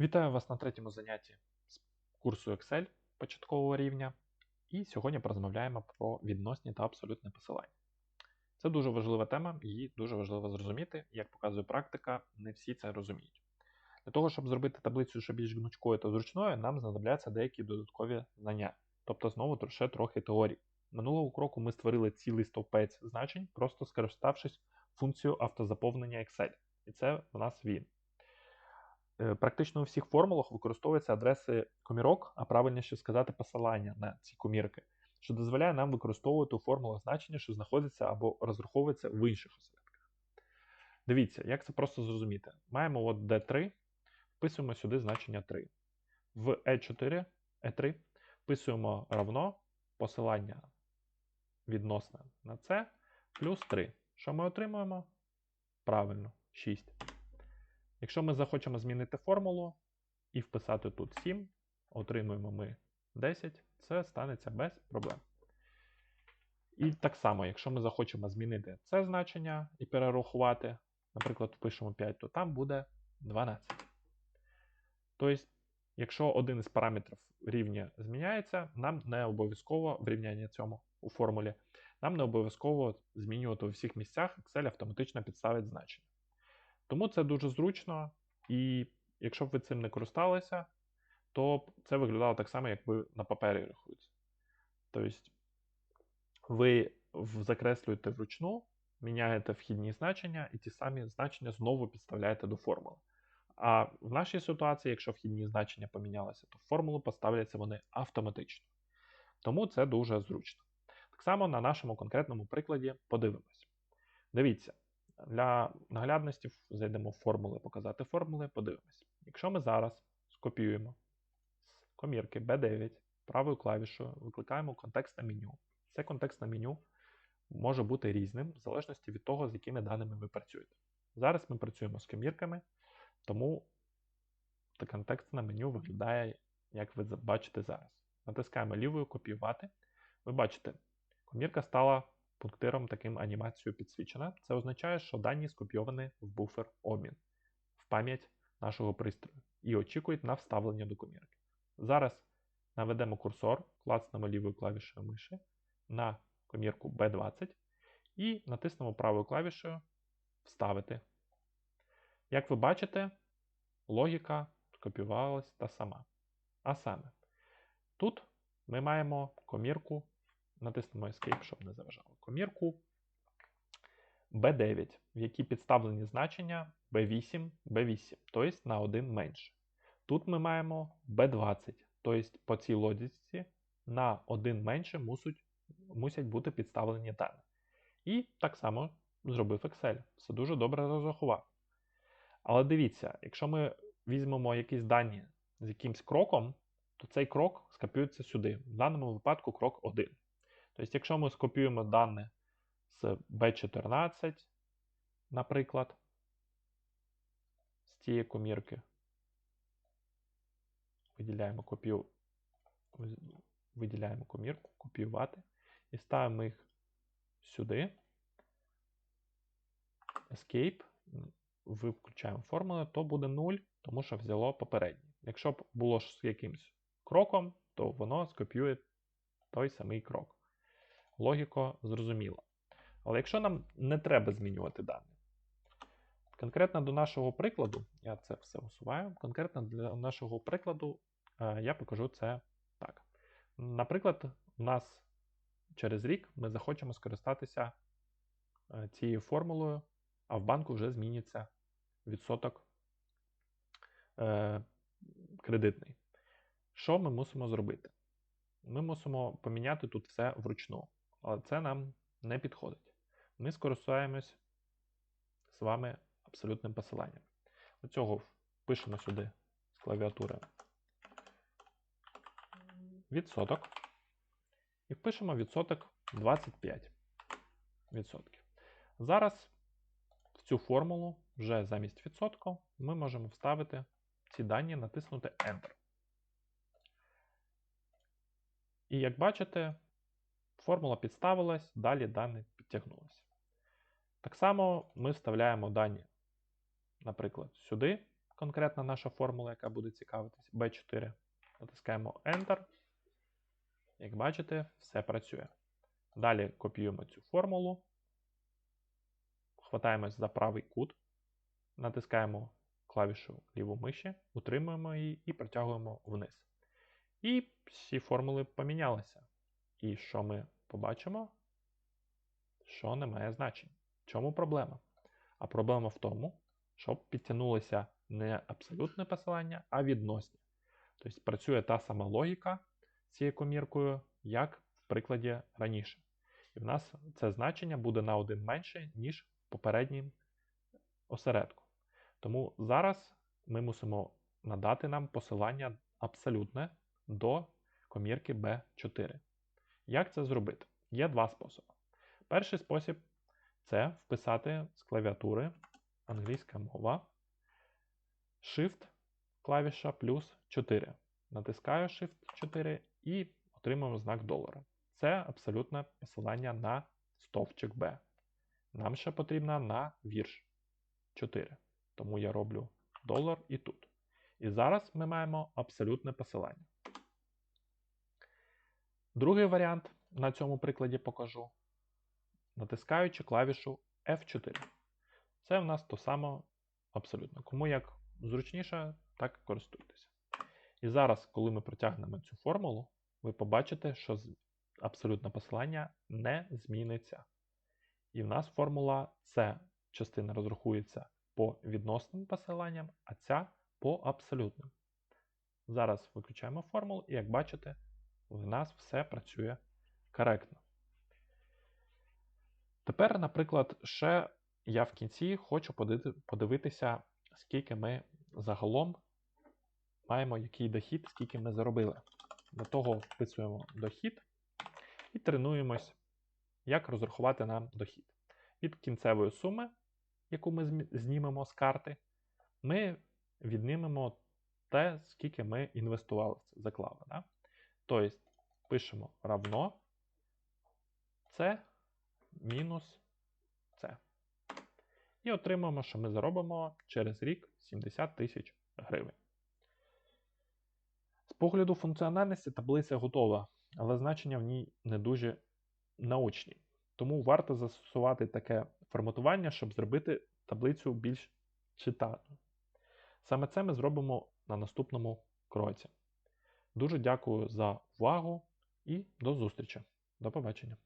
Вітаю вас на третьому занятті з курсу Excel початкового рівня. І сьогодні порозмовляємо про відносні та абсолютне посилання. Це дуже важлива тема, її дуже важливо зрозуміти. Як показує практика, не всі це розуміють. Для того, щоб зробити таблицю ще більш гнучкою та зручною, нам знадобляться деякі додаткові знання, тобто знову ще трохи теорії. Минулого кроку ми створили цілий стовпець значень, просто скориставшись функцією автозаповнення Excel. І це в нас він. Е, Практично у всіх формулах використовуються адреси комірок, а правильніше сказати посилання на ці комірки, що дозволяє нам використовувати у формулах значення, що знаходяться або розраховуються в інших осередках. Дивіться, як це просто зрозуміти. Маємо от D3, вписуємо сюди значення 3. В E4, E3 вписуємо равно посилання відносне на це плюс 3. Що ми отримуємо? Правильно, 6. Якщо ми захочемо змінити формулу і вписати тут 7, отримуємо ми 10, це станеться без проблем. І так само, якщо ми захочемо змінити це значення і перерахувати, наприклад, впишемо 5, то там буде 12. Тобто, якщо один із параметрів рівня зміняється, нам не обов'язково в рівнянні цьому у формулі, нам не обов'язково змінювати у всіх місцях, Excel автоматично підставить значення. Тому це дуже зручно, і якщо б ви цим не користалися, то це виглядало так само, як ви на папері рахуєте. Тобто ви закреслюєте вручну, міняєте вхідні значення, і ті самі значення знову підставляєте до формули. А в нашій ситуації, якщо вхідні значення помінялися, то формулу поставляться вони автоматично. Тому це дуже зручно. Так само на нашому конкретному прикладі подивимось. Дивіться. Для наглядності зайдемо в формули, показати формули, подивимось. Якщо ми зараз скопіюємо з комірки B9 правою клавішою, викликаємо контекстне меню. Це контекстне меню може бути різним в залежності від того, з якими даними ви працюєте. Зараз ми працюємо з комірками, тому контекстне меню виглядає, як ви бачите зараз. Натискаємо лівою копіювати. Ви бачите, комірка стала пунктиром таким анімацією підсвічена. Це означає, що дані скопійовані в буфер обмін в пам'ять нашого пристрою і очікують на вставлення до комірки. Зараз наведемо курсор, клацнемо лівою клавішою миші на комірку B20 і натиснемо правою клавішою Вставити. Як ви бачите, логіка скопіювалась та сама. А саме, тут ми маємо комірку натиснемо Escape, щоб не заважало. Комірку B9, в якій підставлені значення B8, B8, тобто на 1 менше. Тут ми маємо B20, тобто по цій логіці на 1 менше мусять, мусять бути підставлені дані. І так само зробив Excel. Все дуже добре розрахував. Але дивіться, якщо ми візьмемо якісь дані з якимсь кроком, то цей крок скопіюється сюди. В даному випадку крок 1. Тобто, якщо ми скопіюємо дане з B14, наприклад, з цієї комірки, виділяємо копію, виділяємо комірку, копіювати і ставимо їх сюди. Escape, виключаємо формули, то буде 0, тому що взяло попереднє. Якщо б було з якимось кроком, то воно скопіює той самий крок логіко зрозуміла. Але якщо нам не треба змінювати дані, конкретно до нашого прикладу, я це все усуваю, конкретно для нашого прикладу е, я покажу це так. Наприклад, у нас через рік ми захочемо скористатися е, цією формулою, а в банку вже зміниться відсоток е, кредитний. Що ми мусимо зробити? Ми мусимо поміняти тут все вручну але це нам не підходить. Ми скористаємось з вами абсолютним посиланням. До цього пишемо сюди з клавіатури відсоток. І впишемо відсоток 25%. Зараз в цю формулу вже замість відсотку ми можемо вставити ці дані, натиснути Enter. І як бачите, Формула підставилась, далі дані підтягнулися. Так само ми вставляємо дані, наприклад, сюди, конкретна наша формула, яка буде цікавитись, B4. Натискаємо Enter. Як бачите, все працює. Далі копіюємо цю формулу, хватаємось за правий кут, натискаємо клавішу ліву миші, утримуємо її і протягуємо вниз. І всі формули помінялися. І що ми побачимо? Що не має значень. В чому проблема? А проблема в тому, що підтягнулося не абсолютне посилання, а відносні. Тобто працює та сама логіка цією коміркою, як в прикладі раніше. І в нас це значення буде на один менше, ніж в попереднім осередку. Тому зараз ми мусимо надати нам посилання абсолютне до комірки B4. Як це зробити? Є два способи. Перший спосіб це вписати з клавіатури англійська мова Shift клавіша плюс 4. Натискаю Shift 4 і отримуємо знак долара. Це абсолютне посилання на стовпчик B. Нам ще потрібно на вірш 4. Тому я роблю долар і тут. І зараз ми маємо абсолютне посилання. Другий варіант на цьому прикладі покажу, натискаючи клавішу F4. Це в нас то саме абсолютно. Кому як зручніше, так і користуйтеся. І зараз, коли ми протягнемо цю формулу, ви побачите, що абсолютне посилання не зміниться. І в нас формула ця частина розрахується по відносним посиланням, а ця по абсолютним. Зараз виключаємо формулу, і як бачите, в нас все працює коректно. Тепер, наприклад, ще я в кінці хочу подивитися, скільки ми загалом маємо який дохід, скільки ми заробили. Для того вписуємо дохід і тренуємось, як розрахувати нам дохід. Від кінцевої суми, яку ми знімемо з карти, ми віднімемо те, скільки ми інвестували, заклали. Да? Тобто пишемо равно С мінус С. І отримаємо, що ми заробимо через рік 70 тисяч гривень. З погляду функціональності таблиця готова, але значення в ній не дуже наочні. Тому варто застосувати таке форматування, щоб зробити таблицю більш читаною. Саме це ми зробимо на наступному кроці. Дуже дякую за увагу і до зустрічі. До побачення!